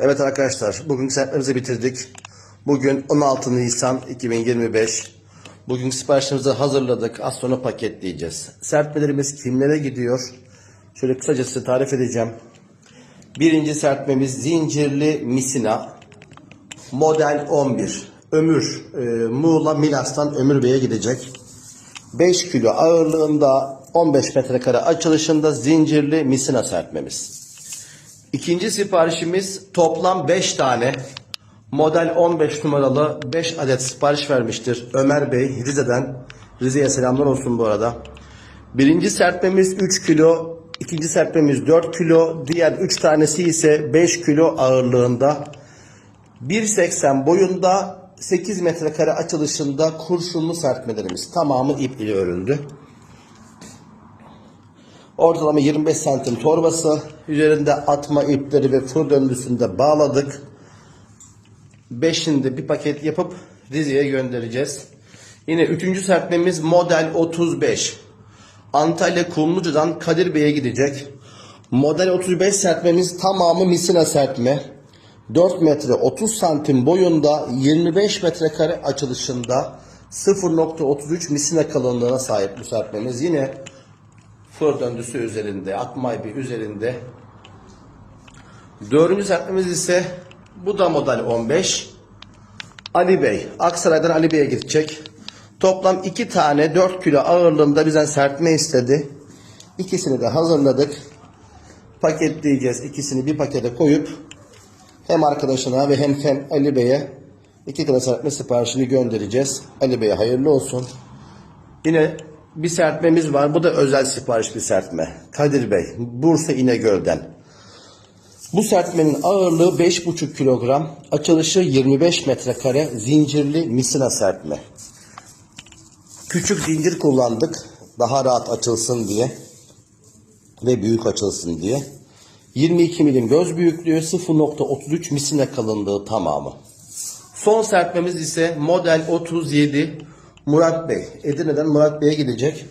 Evet arkadaşlar bugün sertlerimizi bitirdik. Bugün 16 Nisan 2025. Bugün siparişimizi hazırladık. Az sonra paketleyeceğiz. Serpmelerimiz kimlere gidiyor? Şöyle kısaca size tarif edeceğim. Birinci serpmemiz zincirli misina. Model 11. Ömür. E, Muğla Milas'tan Ömür Bey'e gidecek. 5 kilo ağırlığında 15 metrekare açılışında zincirli misina serpmemiz. İkinci siparişimiz toplam 5 tane. Model 15 numaralı 5 adet sipariş vermiştir Ömer Bey Rize'den. Rize'ye selamlar olsun bu arada. Birinci serpmemiz 3 kilo, ikinci serpmemiz 4 kilo, diğer 3 tanesi ise 5 kilo ağırlığında. 1.80 boyunda 8 metrekare açılışında kurşunlu serpmelerimiz tamamı ip ile örüldü. Ortalama 25 santim torbası. Üzerinde atma ipleri ve fır döndüsünde bağladık. Beşinde bir paket yapıp Rize'ye göndereceğiz. Yine üçüncü serpmemiz model 35. Antalya Kumluca'dan Kadir Bey'e gidecek. Model 35 serpmemiz tamamı misina serpme. 4 metre 30 santim boyunda 25 metrekare açılışında 0.33 misina kalınlığına sahip bu serpmemiz. Yine fır döndüsü üzerinde, atma ipi üzerinde. Dördüncü serpmemiz ise bu da model 15. Ali Bey, Aksaray'dan Ali Bey'e gidecek. Toplam iki tane 4 kilo ağırlığında bizden serpme istedi. İkisini de hazırladık. Paketleyeceğiz. İkisini bir pakete koyup hem arkadaşına ve hem, hem Ali Bey'e iki kilo serpme siparişini göndereceğiz. Ali Bey'e hayırlı olsun. Yine bir serpmemiz var. Bu da özel sipariş bir serpme. Kadir Bey, Bursa İnegöl'den. Bu serpmenin ağırlığı 5,5 kilogram, açılışı 25 metrekare zincirli misina serpme. Küçük zincir kullandık daha rahat açılsın diye ve büyük açılsın diye. 22 milim göz büyüklüğü 0.33 misina kalınlığı tamamı. Son serpmemiz ise model 37 Murat Bey. Edirne'den Murat Bey'e gidecek.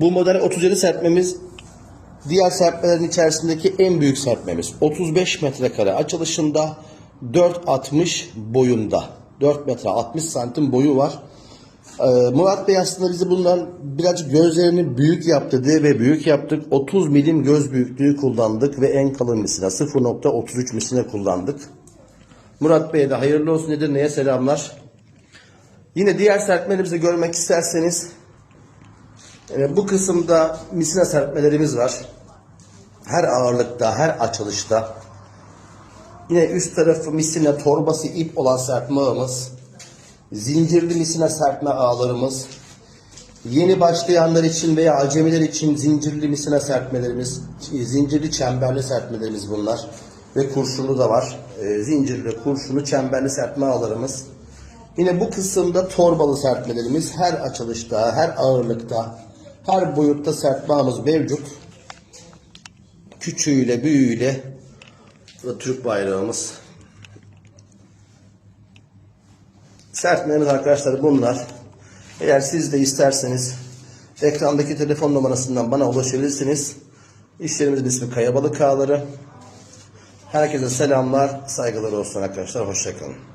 Bu model 37 serpmemiz diğer serpmelerin içerisindeki en büyük serpmemiz. 35 metrekare açılışında 4.60 boyunda. 4 metre 60 santim boyu var. Ee, Murat Bey aslında bizi bundan birazcık gözlerini büyük yaptı diye ve büyük yaptık. 30 milim göz büyüklüğü kullandık ve en kalın misine 0.33 misine kullandık. Murat Bey'e de hayırlı olsun Edirne'ye selamlar. Yine diğer serpmelerimizi görmek isterseniz e, bu kısımda misina serpmelerimiz var. Her ağırlıkta, her açılışta. Yine üst tarafı misina torbası ip olan serpme ağımız. Zincirli misina serpme ağlarımız. Yeni başlayanlar için veya acemiler için zincirli misina serpmelerimiz, zincirli çemberli serpmelerimiz bunlar. Ve kurşunlu da var. E, zincirli, kurşunlu, çemberli serpme ağlarımız. Yine bu kısımda torbalı serpmelerimiz her açılışta, her ağırlıkta, her boyutta serpme ağımız mevcut. Küçüğüyle, büyüğüyle bu da Türk bayrağımız. Serpmelerimiz arkadaşlar bunlar. Eğer siz de isterseniz ekrandaki telefon numarasından bana ulaşabilirsiniz. İş yerimizin ismi Kayabalık Ağları. Herkese selamlar, saygılar olsun arkadaşlar. Hoşçakalın.